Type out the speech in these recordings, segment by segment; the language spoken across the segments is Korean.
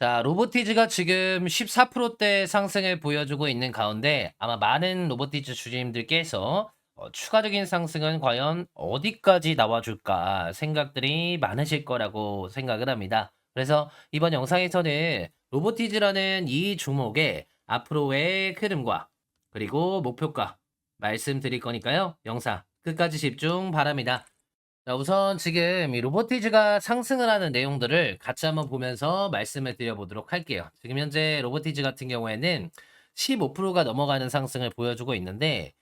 자, 로보티즈가 지금 14%대 상승을 보여주고 있는 가운데 아마 많은 로보티즈 주주님들께서 어, 추가적인 상승은 과연 어디까지 나와줄까 생각들이 많으실 거라고 생각을 합니다. 그래서 이번 영상에서는 로보티즈라는 이 종목의 앞으로의 흐름과 그리고 목표가 말씀드릴 거니까요. 영상 끝까지 집중 바랍니다. 자, 우선 지금 이 로보티즈가 상승을 하는 내용들을 같이 한번 보면서 말씀을 드려보도록 할게요. 지금 현재 로보티즈 같은 경우에는 15%가 넘어가는 상승을 보여주고 있는데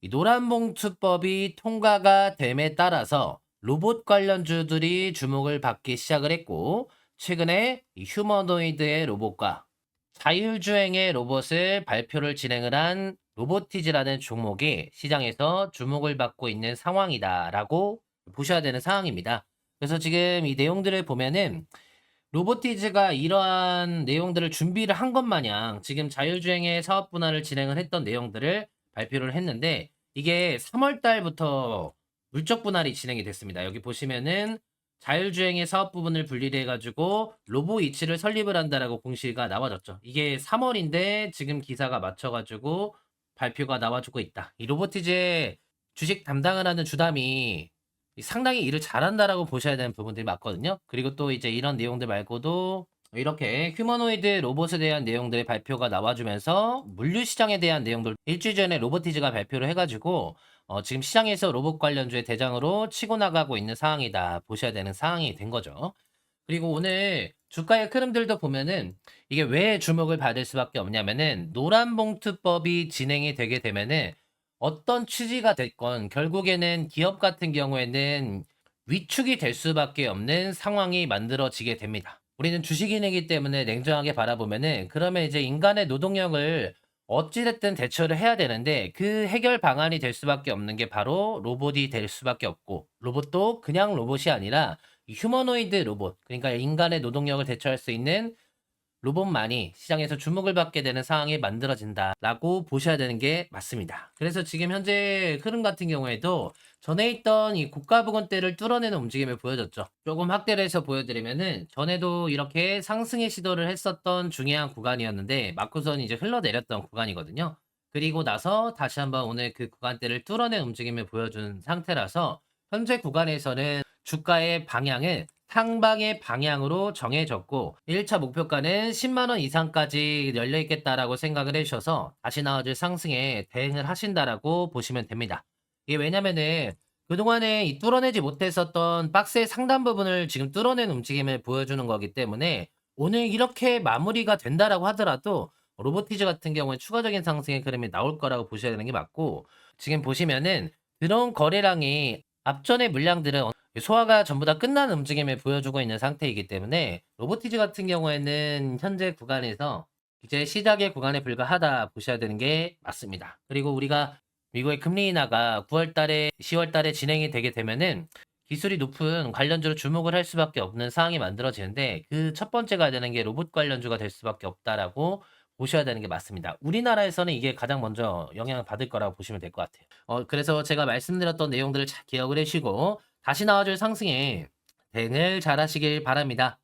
이 노란봉투법이 통과가 됨에 따라서 로봇 관련주들이 주목을 받기 시작을 했고 최근에 이 휴머노이드의 로봇과 자율주행의 로봇을 발표를 진행을 한 로보티즈라는 종목이 시장에서 주목을 받고 있는 상황이다라고 보셔야 되는 상황입니다. 그래서 지금 이 내용들을 보면은 로보티즈가 이러한 내용들을 준비를 한 것 마냥 지금 자율주행의 사업 분할을 진행을 했던 내용들을 발표를 했는데 이게 3월 달부터 물적 분할이 진행이 됐습니다. 여기 보시면은 자율주행의 사업 부분을 분리해 가지고 로보 이치를 설립을 한다라고 공시가 나와졌죠. 이게 3월인데 지금 기사가 맞춰 가지고 발표가 나와주고 있다. 이 로보티즈의 주식 담당을 하는 주담이 상당히 일을 잘한다라고 보셔야 되는 부분들이 많거든요. 그리고 또 이제 이런 내용들 말고도 이렇게 휴머노이드 로봇에 대한 내용들의 발표가 나와주면서 물류 시장에 대한 내용들 일주일 전에 로보티즈가 발표를 해가지고 어, 지금 시장에서 로봇 관련주의 대장으로 치고 나가고 있는 상황이다 보셔야 되는 상황이 된 거죠. 그리고 오늘 주가의 흐름들도 보면은 이게 왜 주목을 받을 수밖에 없냐면은 노란 봉투법이 진행이 되게 되면은 어떤 취지가 됐건 결국에는 기업 같은 경우에는 위축이 될 수밖에 없는 상황이 만들어지게 됩니다. 우리는 주식인이기 때문에 냉정하게 바라보면은 그러면 이제 인간의 노동력을 어찌됐든 대처를 해야 되는데 그 해결 방안이 될 수밖에 없는 게 바로 로봇이 될 수밖에 없고 로봇도 그냥 로봇이 아니라 이 휴머노이드 로봇 그러니까 인간의 노동력을 대처할 수 있는 로봇만이 시장에서 주목을 받게 되는 상황이 만들어진다라고 보셔야 되는 게 맞습니다. 그래서 지금 현재 흐름 같은 경우에도 전에 있던 이 고가 부근대를 뚫어내는 움직임을 보여줬죠. 조금 확대를 해서 보여드리면은 전에도 이렇게 상승의 시도를 했었던 중요한 구간이었는데 맞고선 이제 흘러내렸던 구간이거든요. 그리고 나서 다시 한번 오늘 그 구간대를 뚫어낸 움직임을 보여준 상태라서 현재 구간에서는 주가의 방향은 상방의 방향으로 정해졌고 1차 목표가는 10만원 이상까지 열려있겠다라고 생각을 해주셔서 다시 나와줄 상승에 대응을 하신다라고 보시면 됩니다. 이게 왜냐면은 그동안에 이 뚫어내지 못했었던 박스의 상단 부분을 지금 뚫어낸 움직임을 보여주는 거기 때문에 오늘 이렇게 마무리가 된다라고 하더라도 로보티즈 같은 경우에 추가적인 상승의 흐름이 나올 거라고 보셔야 되는 게 맞고 지금 보시면은 들어온 거래량이 앞전의 물량들은 소화가 전부 다 끝난 움직임을 보여주고 있는 상태이기 때문에 로보티즈 같은 경우에는 현재 구간에서 이제 시작의 구간에 불과하다 보셔야 되는 게 맞습니다. 그리고 우리가 미국의 금리 인하가 9월 달에 10월 달에 진행이 되게 되면은 기술이 높은 관련주로 주목을 할 수밖에 없는 상황이 만들어지는데 그 첫 번째가 되는 게 로봇 관련주가 될 수밖에 없다라고 보셔야 되는 게 맞습니다. 우리나라에서는 이게 가장 먼저 영향을 받을 거라고 보시면 될 것 같아요. 어, 그래서 제가 말씀드렸던 내용들을 잘 기억을 해주시고 다시 나와줄 상승에 대응을 잘 하시길 바랍니다.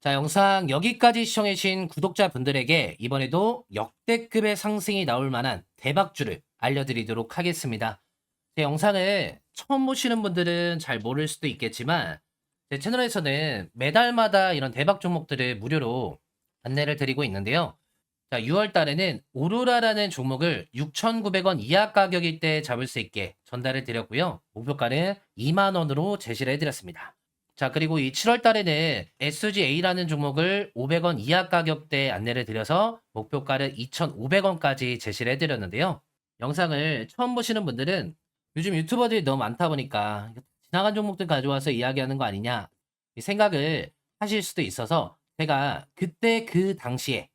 자, 영상 여기까지 시청해주신 구독자분들에게 이번에도 역대급의 상승이 나올 만한 대박주를 알려드리도록 하겠습니다. 제 영상을 처음 보시는 분들은 잘 모를 수도 있겠지만 제 채널에서는 매달마다 이런 대박 종목들을 무료로 안내를 드리고 있는데요. 자, 6월 달에는 오로라라는 종목을 6,900원 이하 가격일 때 잡을 수 있게 전달을 드렸고요. 목표가는 2만 원으로 제시를 해드렸습니다. 자, 그리고 이 7월 달에는 SGA라는 종목을 500원 이하 가격대 안내를 드려서 목표가를 2,500원까지 제시를 해드렸는데요. 영상을 처음 보시는 분들은 요즘 유튜버들이 너무 많다 보니까 지나간 종목들 가져와서 이야기하는 거 아니냐 이 생각을 하실 수도 있어서 제가 그때 그 당시에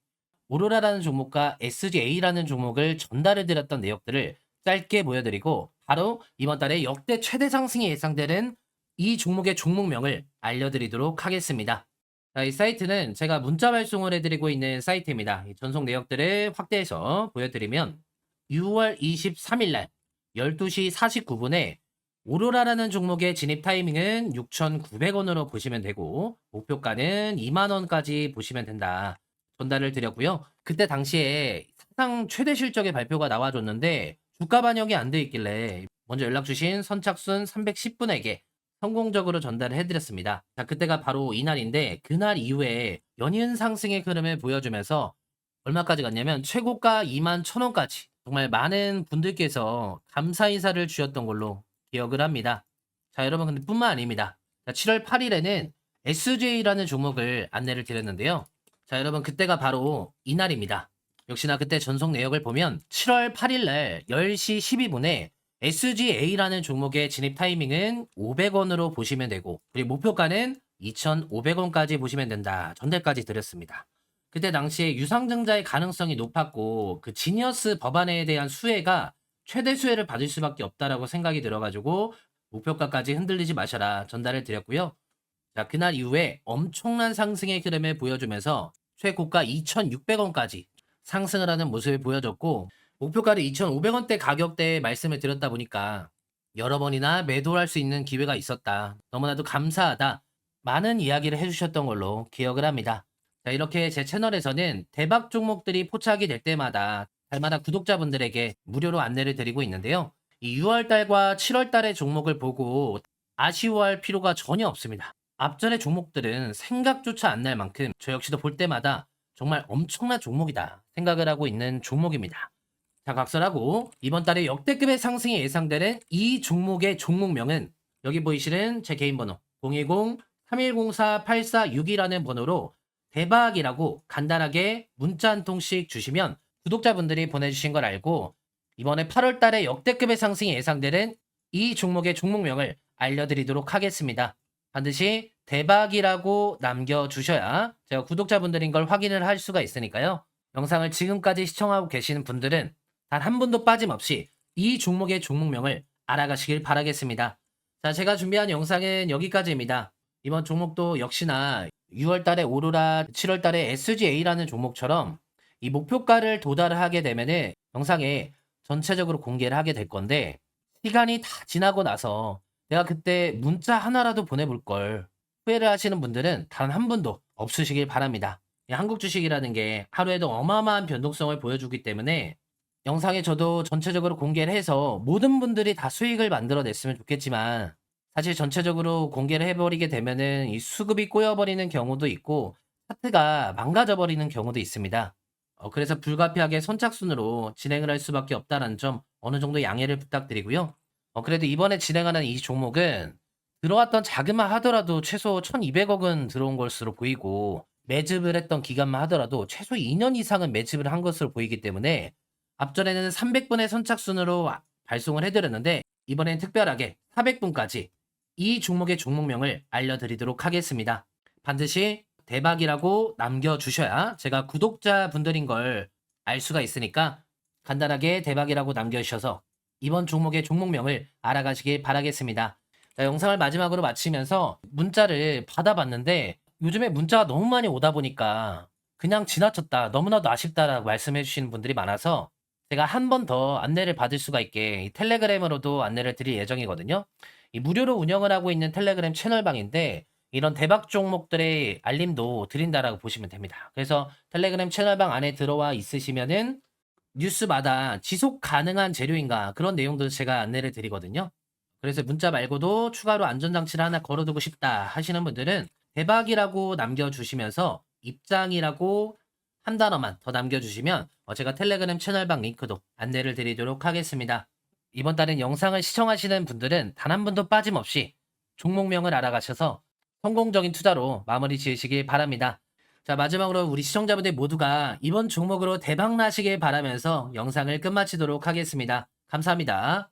오로라라는 종목과 SGA라는 종목을 전달해 드렸던 내역들을 짧게 보여드리고 바로 이번 달에 역대 최대 상승이 예상되는 이 종목의 종목명을 알려드리도록 하겠습니다. 자, 이 사이트는 제가 문자 발송을 해드리고 있는 사이트입니다. 이 전송 내역들을 확대해서 보여드리면 6월 23일 날 12시 49분에 오로라라는 종목의 진입 타이밍은 6,900원으로 보시면 되고 목표가는 2만 원까지 보시면 된다. 전달을 드렸고요. 그때 당시에 사상 최대 실적의 발표가 나와줬는데 주가 반영이 안 돼 있길래 먼저 연락 주신 선착순 310분에게 성공적으로 전달을 해드렸습니다. 자, 그때가 바로 이날인데 그날 이후에 연이은 상승의 흐름을 보여주면서 얼마까지 갔냐면 최고가 2만 1,000원까지 정말 많은 분들께서 감사 인사를 주셨던 걸로 기억을 합니다. 자, 여러분 근데 뿐만 아닙니다. 자, 7월 8일에는 SJ라는 종목을 안내를 드렸는데요. 자, 여러분 그때가 바로 이날입니다. 역시나 그때 전송 내역을 보면 7월 8일 날 10시 12분에 SGA라는 종목의 진입 타이밍은 500원으로 보시면 되고 그리고 목표가는 2,500원까지 보시면 된다. 전달까지 드렸습니다. 그때 당시에 유상증자의 가능성이 높았고 그 지니어스 법안에 대한 수혜가 최대 수혜를 받을 수밖에 없다라고 생각이 들어가지고 목표가까지 흔들리지 마셔라 전달을 드렸고요. 자 그날 이후에 엄청난 상승의 흐름을 보여주면서 최고가 2,600원까지 상승을 하는 모습을 보여줬고 목표가를 2,500원대 가격대에 말씀을 드렸다 보니까 여러 번이나 매도를 할수 있는 기회가 있었다. 너무나도 감사하다. 많은 이야기를 해주셨던 걸로 기억을 합니다. 자, 이렇게 제 채널에서는 대박 종목들이 포착이 될 때마다 달마다 구독자분들에게 무료로 안내를 드리고 있는데요. 이 6월달과 7월달의 종목을 보고 아쉬워할 필요가 전혀 없습니다. 앞전의 종목들은 생각조차 안 날 만큼 저 역시도 볼 때마다 정말 엄청난 종목이다 생각을 하고 있는 종목입니다. 자, 각설하고 이번 달에 역대급의 상승이 예상되는 이 종목의 종목명은 여기 보이시는 제 개인 번호 010-3104-8462라는 번호로 대박이라고 간단하게 문자 한 통씩 주시면 구독자분들이 보내주신 걸 알고 이번에 8월 달에 역대급의 상승이 예상되는 이 종목의 종목명을 알려드리도록 하겠습니다. 반드시 대박이라고 남겨주셔야 제가 구독자분들인 걸 확인을 할 수가 있으니까요. 영상을 지금까지 시청하고 계시는 분들은 단 한 분도 빠짐없이 이 종목의 종목명을 알아가시길 바라겠습니다. 자, 제가 준비한 영상은 여기까지입니다. 이번 종목도 역시나 6월 달에 오로라, 7월 달에 SGA라는 종목처럼 이 목표가를 도달을 하게 되면은 영상에 전체적으로 공개를 하게 될 건데 시간이 다 지나고 나서 내가 그때 문자 하나라도 보내볼 걸 후회를 하시는 분들은 단 한 분도 없으시길 바랍니다. 이 한국 주식이라는 게 하루에도 어마어마한 변동성을 보여주기 때문에 영상에 저도 전체적으로 공개를 해서 모든 분들이 다 수익을 만들어냈으면 좋겠지만 사실 전체적으로 공개를 해버리게 되면은 이 수급이 꼬여버리는 경우도 있고 차트가 망가져버리는 경우도 있습니다. 어, 그래서 불가피하게 선착순으로 진행을 할 수밖에 없다는 점 어느 정도 양해를 부탁드리고요. 어, 그래도 이번에 진행하는 이 종목은 들어왔던 자금만 하더라도 최소 1200억은 들어온 것으로 보이고 매집을 했던 기간만 하더라도 최소 2년 이상은 매집을 한 것으로 보이기 때문에 앞전에는 300분의 선착순으로 아- 발송을 해드렸는데 이번엔 특별하게 400분까지 이 종목의 종목명을 알려드리도록 하겠습니다. 반드시 대박이라고 남겨주셔야 제가 구독자분들인 걸 알 수가 있으니까 간단하게 대박이라고 남겨주셔서 이번 종목의 종목명을 알아가시길 바라겠습니다. 자, 영상을 마지막으로 마치면서 문자를 받아봤는데 요즘에 문자가 너무 많이 오다 보니까 그냥 지나쳤다 너무나도 아쉽다라고 말씀해 주시는 분들이 많아서 제가 한 번 더 안내를 받을 수가 있게 이 텔레그램으로도 안내를 드릴 예정이거든요. 이 무료로 운영을 하고 있는 텔레그램 채널방인데 이런 대박 종목들의 알림도 드린다라고 보시면 됩니다. 그래서 텔레그램 채널방 안에 들어와 있으시면은 뉴스마다 지속 가능한 재료인가 그런 내용들을 제가 안내를 드리거든요. 그래서 문자 말고도 추가로 안전장치를 하나 걸어두고 싶다 하시는 분들은 대박이라고 남겨주시면서 입장이라고 한 단어만 더 남겨주시면 어, 제가 텔레그램 채널방 링크도 안내를 드리도록 하겠습니다. 이번 달엔 영상을 시청하시는 분들은 단 한 분도 빠짐없이 종목명을 알아가셔서 성공적인 투자로 마무리 지으시길 바랍니다. 자, 마지막으로 우리 시청자분들 모두가 이번 종목으로 대박 나시길 바라면서 영상을 끝마치도록 하겠습니다. 감사합니다.